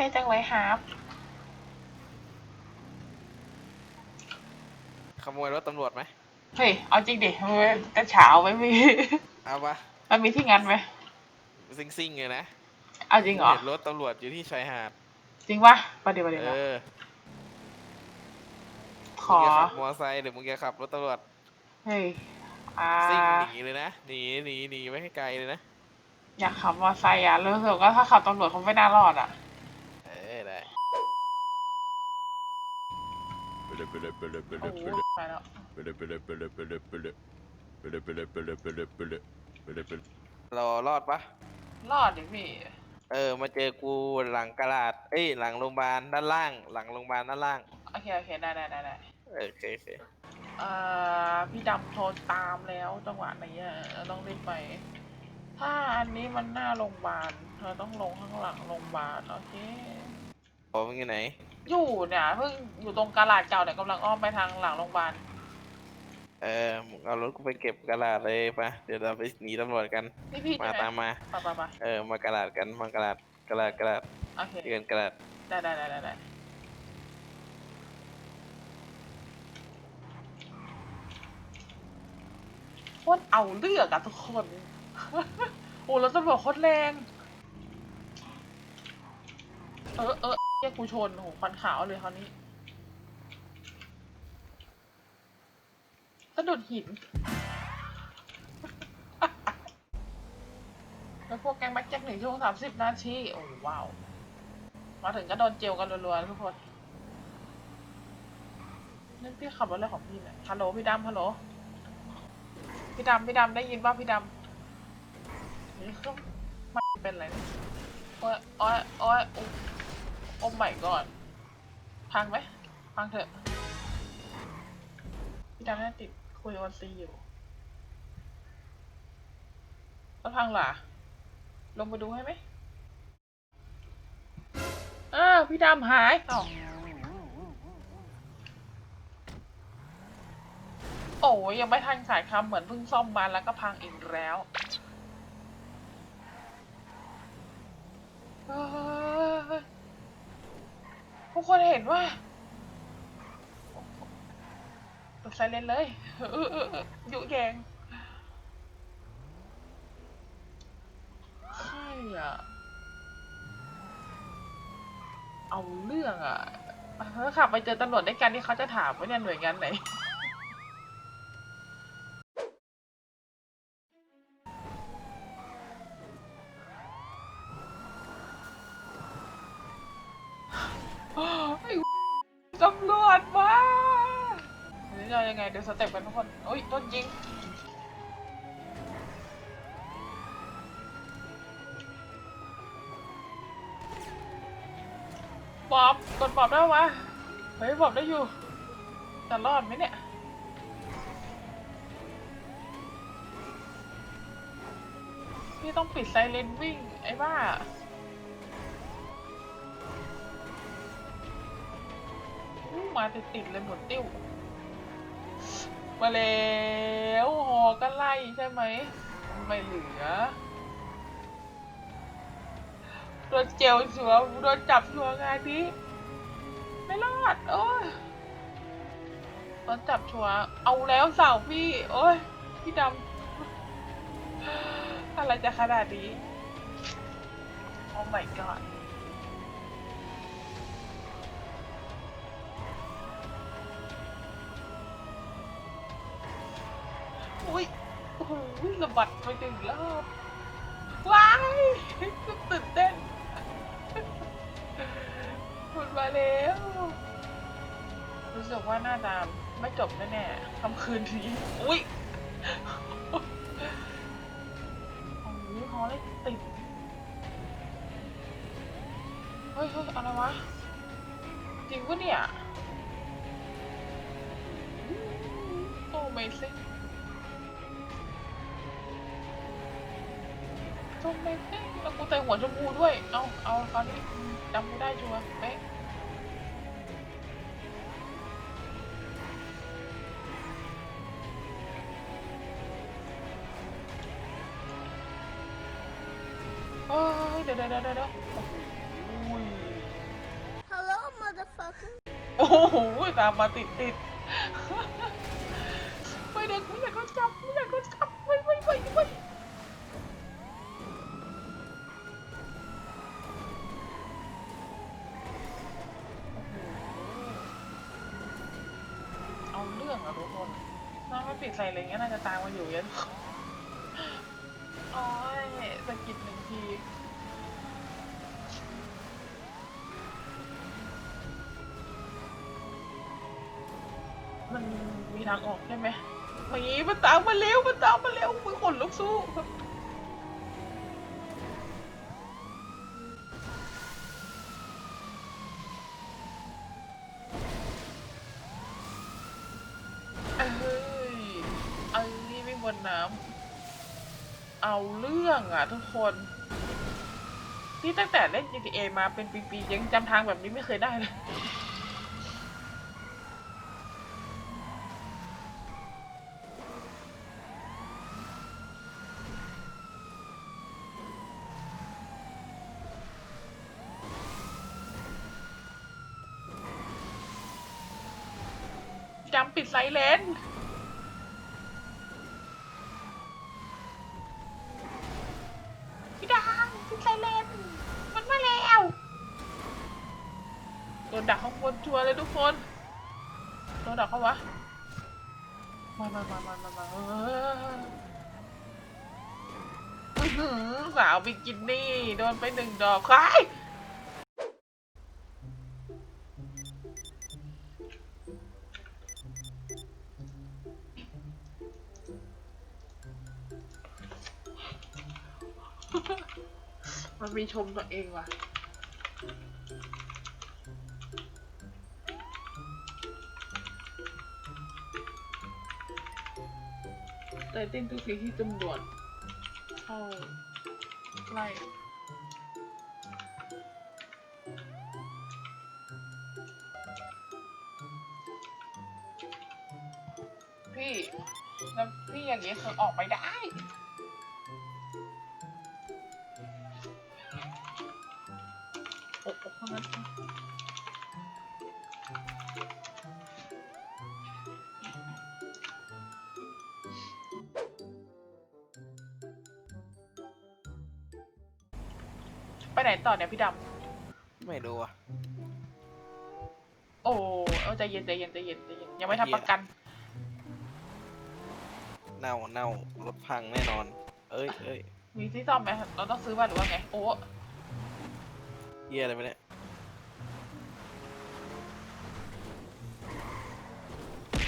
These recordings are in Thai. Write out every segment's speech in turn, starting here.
ช่จังเลยครับขโมยรถตำรวจไหมเฮ้ย เอาจริงดิมันกระเช้าไม่มี เอาปะมันมีที่งั้นไหมซิงซิงๆเลยนะเอาจริงเหรอ เห็นรถตำรวจอยู่ที่ชายหาด จริงปะประเดี๋ยวประเดี๋ยวเออขมึงอ จะขับมอไซค์หรือมึงจะขับรถตำรวจเฮ้ย อ่า ซิ่งหนีเลยนะหนีหนีหนีไม่ให้ไกลเลยนะ อยากขับมอเตอร์ไซค์อะ รู้สึกว่าถ้าขับตำรวจคงไม่น่ารอดอะ เออได้ โอ้โหไปแล้วเรารอดปะรอดดิพี่เออ มาเจอกูหลังกระดาษเอ้ย หลังโรงพยาบาลด้านล่าง หลังโรงพยาบาลด้านล่างโอเคโอเคได้ได้ได้ได้เออโอเคโอเคเอ่อพี่ดำโทรตามแล้วจังหวะไหนอะเราต้องรีบไป ถ้าอันนี้มันหน้าโรงพยาบาลเธอต้องลงข้างหลังโรงพยาบาลโอเค โอ้มึงอยู่ไหนอยู่เนี่ยเพิ่งอยู่ตรงกาลาดเก่าเนี่ยกำลังอ้อมไปทางหลังโรงพยาบาลเออมึงเอารถกูไปเก็บกระดาษเลยปะเดี๋ยวเราไปหนีตำรวจกัน นี่พี่มาใช่ไหมตามมา ไปไปไปเออ มากระดาษกัน มากระดาษกระดาษกระดาษโอเค เดือนกระดาษได้ได้ได้ได้ได้โคตรเอาเลือกอะทุกคน โอ้แล้วตำรวจโคตรแรง เออเออ เรียกกูชนโอ้โหควันขาวเลยคราวนี้กระโดดหิน แล้วพวกแกงแบ็คแจ็คหนึ่งชั่วโมงสามสิบนาที โอ้ว้าว มาถึงก็โดนเจลกันรัวๆทุกคนนั่นพี่ขับรถอะไรของพี่เนี่ยฮัลโหลพี่ดำฮัลโหล พี่ดำพี่ดำได้ยินป่ะพี่ดำนี่ก็มันเป็นอะไรเนี่ยโอ้ยโอ้ยโอ้ย โอ้โอ้ใหม่ก่อนพังไหมพังเถอะพี่ดำน่าติดคุยโอซีอยู่แล้วพังล่ะลงไปดูให้ไหมอ้าวพี่ดำหายอ้าวโอ้ยยังไม่ทันขายคำเหมือนเพิ่งซ่อมมาแล้วก็พังอีกแล้ว ทุกคนเห็นว่าตกไซเลนเลยเออเออเออยุแยงใช่อะ เอาเรื่องอะเฮ้ยขับไปเจอตำรวจด้วยกันที่เขาจะถามว่าเนี่ยหน่วยงานไหน เต็ปกันทุกคนโอ้ยโดนยิงบอบกดบอบได้วะเฮ้ยบอบได้อยู่จะรอดไหมเนี่ยพี่ต้องปิดไซเรนวิ่ง ไอ้บ้าอู้มาติดๆเลยหมุนติ้ว มาแล้วหอก็ไล่ใช่ไหม ไม่เหลือโดนเจลชัวร์โดนจับชัวร์งานนี้ไม่รอด โอ้ยโดนจับชัวร์เอาแล้วสาวพี่ โอ้ย พี่ดำอะไรจะขนาดนี้ โอ้ my god อุ้ยโอ้โหสะบัดไปถึงรอบว้ายตื่นเต้นคุณมาแล้ว รู้สึกว่าน่าจะไม่จบแน่ๆค่ำคืนนี้ อุ้ยโอ้ยฮอเลยติด เฮ้ยเฮ้ยอะไรวะ จริงปะเนี่ยโอ้ไม่ซิ ชมไม่ซิแล้วกูใส่หัวชมพูด้วย เอาเอาคราวนี้จำไม่ได้ชัวร์เป๊ะเอ้ยเดี๋ยวเดี๋ยวเดี๋ยวเดี๋ยวโอ้โหโอ้โหตามมาติดติดไม่เด็กไม่อยากโดนจับไม่อยากโดนจับไม่ไม่ไม่ไม่โอ้โหเอาเรื่องอะทุกคนน่าไม่ปิดใส่ อะไรเงี้ยน่าจะตามมาอยู่เยอะโอ้ยสะกิดหนึ่งทีมันมีทางออกใช่ไหมมีมันตามมาเร็วมันตามมาเร็วมึงขนลุกสู้ เอ้ยเอ้ย วนน้ำเอาเรื่องอะทุกคนที่ตั้งแต่เล่น GTA มาเป็นปีๆยังจำทางแบบนี้ไม่เคยได้เลยจำปิดไซเลน พี่ดังปิดไซเลน มันมาแล้วโดนดักข้างบนชัวร์เลยทุกคน โดนดักเขาวะ มามามามามามาเอออื้อหือสาวบิกินี่ โดน ไปหนึ่งดอกใครมันมีชมตัวเองว่ะแต่เต้นทุกทีที่ตำรวจเข้าไล่ นี้คือออกไม่ได้ โอ้โหคนนั้นไปไหนต่อเนี่ยพี่ดไม่รู้อะำ โอ้เอาใจเย็นใจเย็นใจเย็นใจเย็นยังไม่ไอ้เหี้ยทำประกัน เน่าเน่ารถพังแน่นอน เอ้ยเอ้ยมีที่ซ่อมไหมเราต้องซื้อมาหรือว่าไง โอ้เหี้ยอะไรไปเนี่ย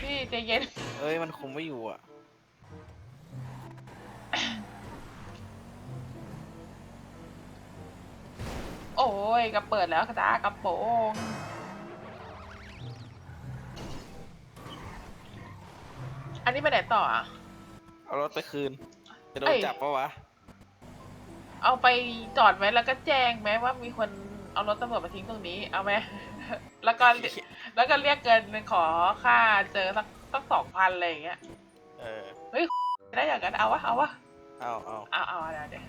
พี่ใจเย็น เอ้ยมันคุมไม่อยู่อะโอ้ยกระเปิดแล้วกระตากระโปรงอันนี้ไปไหนต่ออะ เอารถไปคืน จะโดเอ้นยจับปะวะ เอาไปจอดไว้แล้วก็แจ้งไหมว่ามีคนเอารถตำรวจมาทิ้งตรงนี้ เอาไหม แล้วก็แล้วก็เรียกเงินขอค่าเจอสักสักสองพันอะไรอย่างเงี้ย เออได้อย่างนั้นเอาวะเอาวะเอาเอาเอาเอาเดี๋ยวเดี๋ยว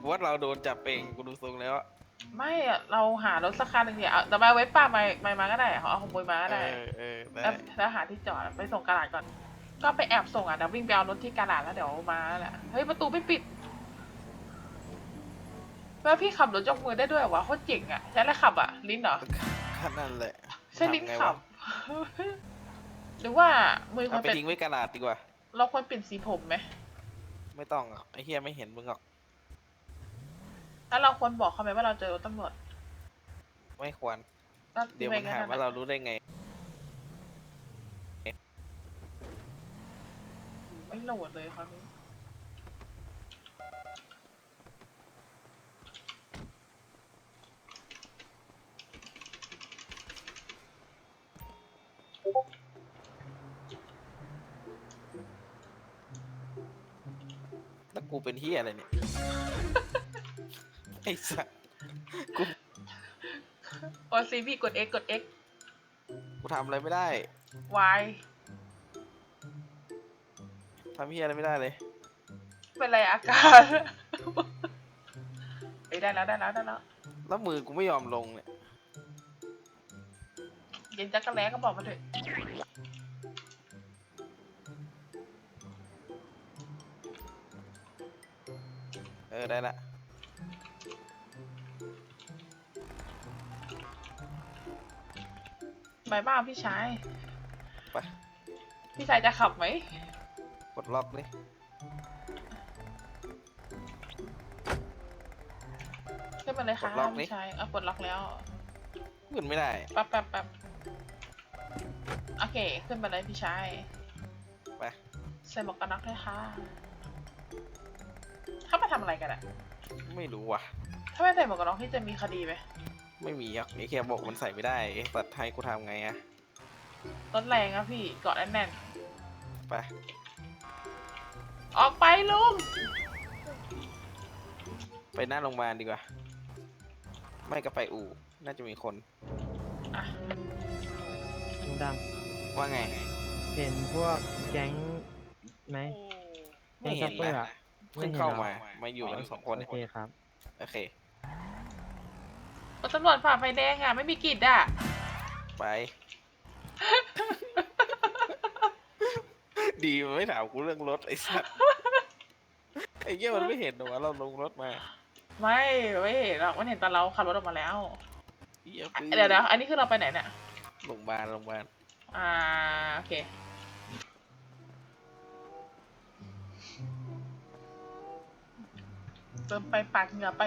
กูว่าเราโดนจับเองกูดูทรงแล้วอะไม่อะเราหารถสักคันหนึ่งเดียวเอาแต่มาไว้ป้ามามามาก็ได้เขาเอาขโมยมาก็เอได้อเออได้แล้วแล้วหาที่จอดไปส่งกระดาษก่อน ก็ไปแอบส่งอะเดี๋ยววิ่งไปเอารถที่กระดาษแล้วเดี๋ยวมาแหละเฮ้ยประตูไม่ปิดแล้วพี่ขับรถยกมือได้ด้วยเหรอวะโคตรเจ๋งอะใช้อะไรขับอะ ลิ้นเหรอขนาดแหละใช่ลิ้นทำไงขัวะบหรือว่ามือคเอานไปเป็นทิ้งไว้กระดาษดีกว่า เราควรเปลี่ยนสีผมไหมไม่ต้องหรอกไอ้เฮียไม่เห็นมึงหรอกแล้วเราควรบอกเขาไหมว่าเราเจอรถตำรวจไม่ควรก็เดี๋ยวมันไงั้หาว่าเรารู้ได้ไง ไม่โหลดเลยคราวนี้แล้วกูเป็นเฮียอะไรเนี่ย ไอ้สัสกูโอซีพี่กด X กด X กูทำอะไรไม่ได้ Y ทำเฮียอะไรไม่ได้เลย เป็นไรอาการเอ้ยได้แล้วได้แล้วได้แล้วแล้วมือกูไม่ยอมลงเนี่ยย็นจักรแล้ก็บอกมาเถอะเออ ได้ละบายบ้าพี่ชาย ไป พี่ชายจะขับไหม กดล็อกดิขึ้นมาเลยค่ะพี่ชายเอาปลดล็อกแล้ว ขึ้นไม่ได้แป๊บแป๊บแป๊บโอเค ขึ้นมาเลยพี่ชายไปใส่หมวกกันน็อกด้วยค่ะเขามาทำอะไรกันอะไม่รู้ว่ะ ถ้าไม่ใส่หมวกกันน็อกที่จะมีคดีไหมไม่มีอะไอ้แค่บอกมันใส่ไม่ได้ตัดไทยกูทำไงอะรถแรงอะพี่เกาะแน่นไป ไปหน้าโรงพยาบาลดีกว่า ไม่ก็ไปอู่ น่าจะมีคนอะลุงดว่าไงำเห็นพวกแก๊งไหม ไม่เห็นไม่แล้วเห็นหรอเพิ่งเข้ามา มาอยู่กันสองคนโอเคครับ โอเค รถตำรวจฝ่าไฟแดงอะไม่มีกิจอะไป ดีมันไม่ถามกูเรื่องรถไอ้สัสไอ้เหี้ยมันไม่เห็นหรอวะเราลงรถมา ไม่ไม่เห็นหรอกมันเห็นตอนเราขับรถออกมาแล้วเหี้ยปื้เดี๋ยวเดี๋ยวอันนี้คือเราไปไหนเนี่ย โรงพยาบาลโรงพยาบาลอ่าโอเค เติมไปปากเหงื่อไป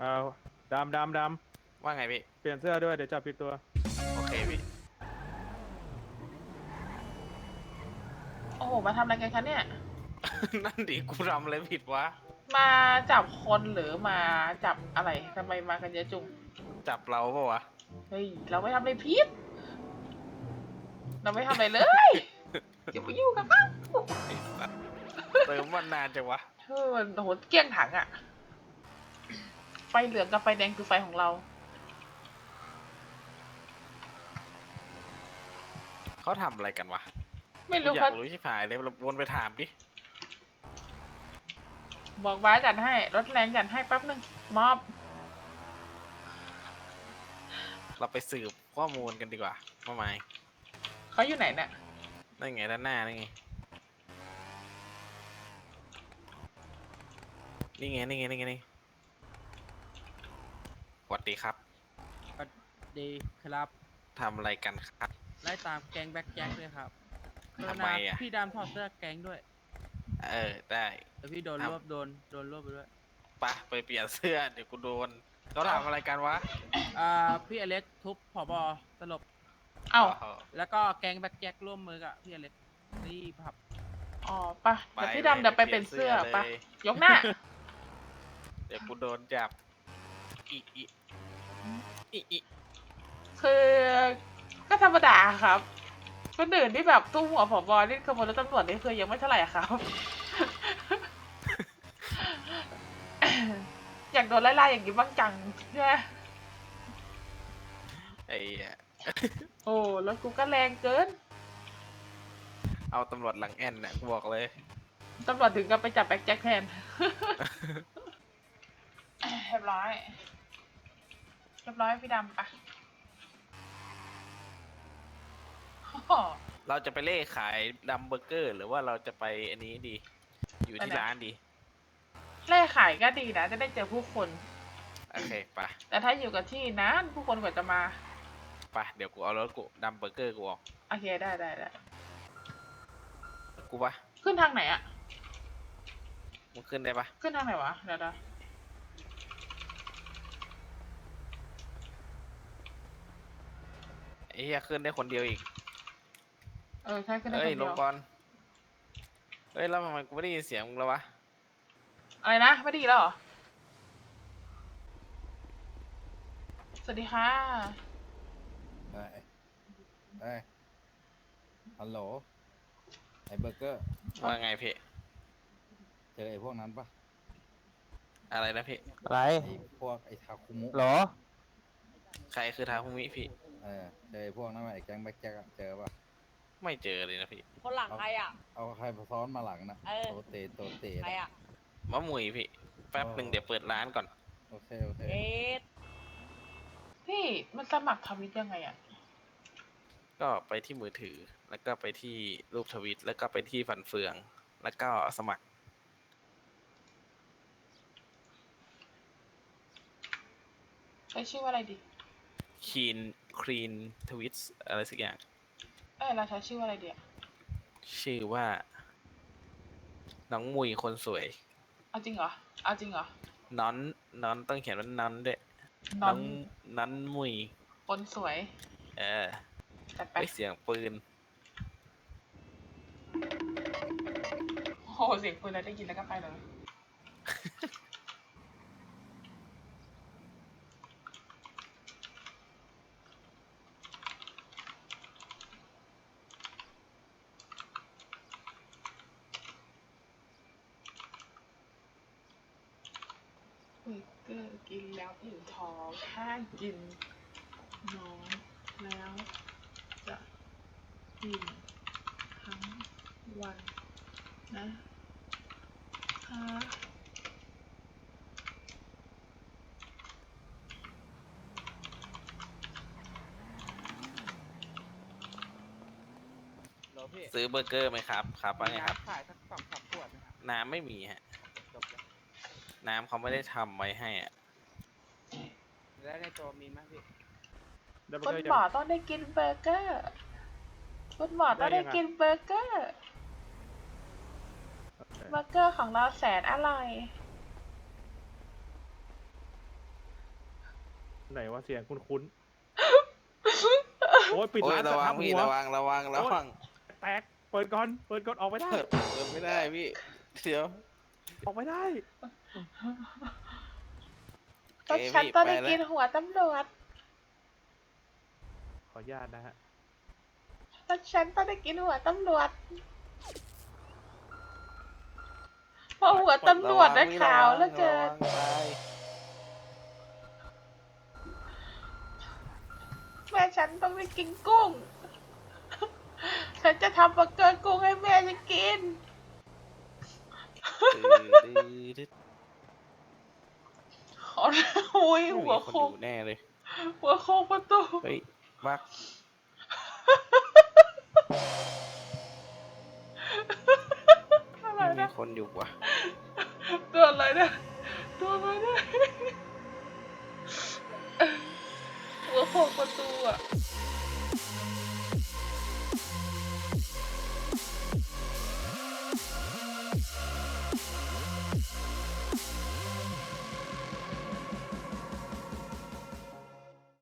เอาดำดำดว่าไงพี่ำเปลี่ยนเสื้อด้วยเดี๋ยวจับผิดตัว โอเคพี่ โอ้โห มาทำอะไรกันคะเนี่ย นั่นดิกูทำอะไรผิดวะ มาจับคนหรือมาจับอะไรทำไมมากันเยอะจุง จับเราปะวะ เฮ้ย เราไม่ทำอะไรผิดเราไม่ทำอะไรเลยอย่าไปยุ่งกับเขาไอ้สัสเติมมันนานจังวะเธอมันโอ้โหเกลี้ยงถังอะไฟ เหลืองกับไฟแดงคือไฟของเรา เขาทำอะไรกันวะไม่กูรู้อยาเขากรู้ชิบหายเลยเราวนไปถามดิ บอกบ้าจัดให้ รถแรงจัดให้แป๊บนึงมอบ เราไปสืบข้อมูลกันดีกว่าว่าไหมเขาอยู่ไหนเนี่ยนั่นไงด้านหน้านี่ไง นี่ไงนี่ไงนี่ไงนี่ สวัสดีครับสวัสดีครับทำอะไรกันครับ ไล่ตามแก๊งแบ็คแจ็คด้วยครับทำไมอะพี่ดำถอดเสื้อแก๊งด้วย เออ ได้เดี๋ยวพี่โดนครับรวบโดนโดนรวบไปด้วยไปะไปเปลี่ยนเสื้อเดี๋ยวกูโดนเขาทำอะไรกันวะอ่าพี่อเล็กทุบผบสลบเอ้าอ๋อแล้วก็แก๊งแบ็คแจ็คร่วมมือกับพี่อเล็กนี่ครับอ๋อปะเดี๋ยวพี่ดำเดี๋ยวไปเป็นเสื้อปะเลยยกหน้า เดี๋ยวกูโดนจับอีอีอีอี คือก็ธรรมดาครับคนอื่นที่แบบตู้หัวผอบอนี่ขโมยรถตำรวจนี่คือยังไม่เท่าไหร่อะครับ อยากโดนไล่ๆอย่างนี้บ้างจังใช่ไหมไอ้เหี้ยโอ้แล้วกูก็แรงเกินเอาตำรวจหลังแอนเนี่ยกูบอกเลย ตำรวจถึงกับไปจับแบ็คแจ็คแทน เรียบร้อย เรียบร้อยพี่ดำปะอ้อเราจะไปเล่ขายดัมเบอร์เกอร์ หรือว่าเราจะไปอันนี้ดี อยู่ที่ไปไหนร้านดี เล่ขายก็ดีนะ จะได้เจอผู้คน โอเคไปะแต่ถ้าอยู่กับที่นานผู้คนกว่าจะมาปะเดี๋ยวกูเอารถกูดัมเบอร์เกอร์กูออก โอเคได้ได้ได้กูปะขึ้นทางไหนอะมึงขึ้นได้ปะขึ้นทางไหนวะเดี๋ยวเดี๋ยว ไอ้เหี้ยขึ้นได้คนเดียวอีกเออใช่ขึ้นได้คเอ้ยนลเดีงยวก่อนเฮ้ยแล้วทำไมกูไม่ได้ยินเสียงมึงแล้ววะอะไรนะไม่ดีแล้วเหรอสวัสดีค่ะเอ้ยเอ้ยฮัลโหล ไอ้เบอร์เกอร์ ว่าไงพี่เจอไอ้พวกนั้นปะอะไรนะพี่อะไรไอ้พวกไอ้ทาคุมุ หรอ ใครคือทาคุมิพี่ เออเจอไอ้พวกนั้นไหมไอ้แก๊งแบ็คแจ็คอะเจอปะไม่เจอเลยนะพี่คนหลังใครอะ เอาใครมาซ้อนมาหลังนะเออ โตเตโตเตใครอะมะมุยพี่ แป๊บหนึ่งเดี๋ยวเปิดร้านก่อน โอเค โอเค เอ๊ะพี่มันสมัครทวิตยังไงอะ ก็ไปที่มือถือ แล้วก็ไปที่รูปทวิต แล้วก็ไปที่ฟันเฟือง แล้วก็สมัคร ใช้ชื่อว่าอะไรดี คีนครีนทวิตอะไรสักอย่าง เอ้ยเราใช้ชื่อว่าอะไรดีอะชื่อว่า น้องมุยคนสวย เอาจริงเหรอ เอาจริงเหรอน้อนน้อนต้องเขียนว่านอนด้วยนอนน้อนมุย คนสวยเออจัดไปไอยเสียงปืน โอ้โหเสียงปืนเราได้ยินแล้วก็ไปเลย เบอร์เกอร์กินแล้วอิ่มท้องถ้ากินน้อยแล้วจะอิ่มทั้งวันนะคะโหลพี่ซื้อเบอร์เกอร์ไหมครับ ครับว่าไงครับขายสักสองสามขวดนะครับน้ำไม่มีฮะ จบแล้ว น้ำเขาไม่ได้ทำไว้ให้อะ แล้วในตัวมีไหมพี่เดี๋ยวคุณเบอร์เกอร์หมอจะต้องได้กินเบอร์เกอร์คุณหมอต้องได้กินเบอร์เกอร์เบอร์เกอร์ของเราแสนอร่อยไหนว่าเสียงคุ้นๆ โอ้ยปิดโอ้ยร้านระวังทับพี่หัวระวังระวังระวังแตก เปิดก่อน เปิดก่อนออกไม่ได้ เปิดไม่ได้พี่เดี๋ยวออกไม่ได้ ก็ฉันต้องได้กินหัวตำรวจขออนุญาตนะฮะก็ฉันต้องได้กินหัวตำรวจเพราะหัวตำรวจนะขาวเหลือเกินระวังตายแม่ฉันต้องได้กินกุ้ง ฉันจะทำเบอร์เกอร์กุ้งให้แม่ฉันกิน ขอโอ้ยไม่หัวมีคนโคงดูแน่เลย หัวโคงประตูเฮ้ยบักอะไรไม่มีนะคนอยู่ว่ะตัวอะไรนะตัวอะไรนะหัวโคงประตูอะ